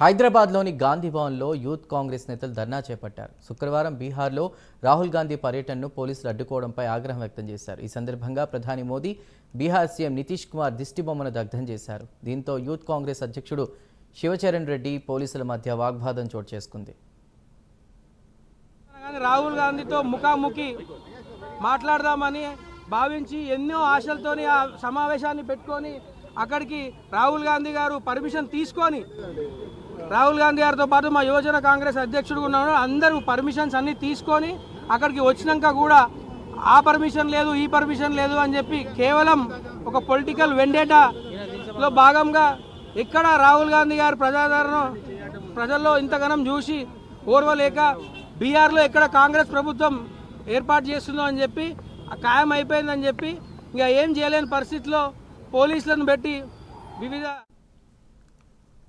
హైదరాబాద్లోని గాంధీ భవన్లో యూత్ కాంగ్రెస్ నేతలు ధర్నా చేపట్టారు. శుక్రవారం బీహార్లో రాహుల్ గాంధీ పర్యటనను పోలీసులు అడ్డుకోవడంపై ఆగ్రహం వ్యక్తం చేశారు. ఈ సందర్భంగా ప్రధాని మోదీ బీహార్ సీఎం నితీష్ కుమార్ దిష్టిబొమ్మను దగ్ధం చేశారు. దీంతో యూత్ కాంగ్రెస్ అధ్యక్షుడు శివచరణ్ రెడ్డి పోలీసుల మధ్య వాగ్వాదం చోటు చేసుకుంది. రాహుల్ గాంధీతో ముఖాముఖి మాట్లాడదామని భావించి ఎన్నో ఆశలతోని ఆ సమావేశాన్ని పెట్టుకొని అక్కడికి రాహుల్ గాంధీ గారు పర్మిషన్ తీసుకొని రాహుల్ గాంధీ గారితో పాటు మా యువజన కాంగ్రెస్ అధ్యక్షుడు ఉన్నాడు అందరూ పర్మిషన్స్ అన్నీ తీసుకొని అక్కడికి వచ్చినాక కూడా ఆ పర్మిషన్ లేదు ఈ పర్మిషన్ లేదు అని చెప్పి కేవలం ఒక పొలిటికల్ వెండేటాలో భాగంగా ఎక్కడ రాహుల్ గాంధీ గారు ప్రజాదరణ ప్రజల్లో ఇంతగానం చూసి ఓర్వలేక బీహార్లో ఎక్కడ కాంగ్రెస్ ప్రభుత్వం ఏర్పాటు చేస్తుందో అని చెప్పి ఖాయం అయిపోయిందని చెప్పి ఇంకా ఏం చేయలేని పరిస్థితిలో పోలీసులను పెట్టి వివిధ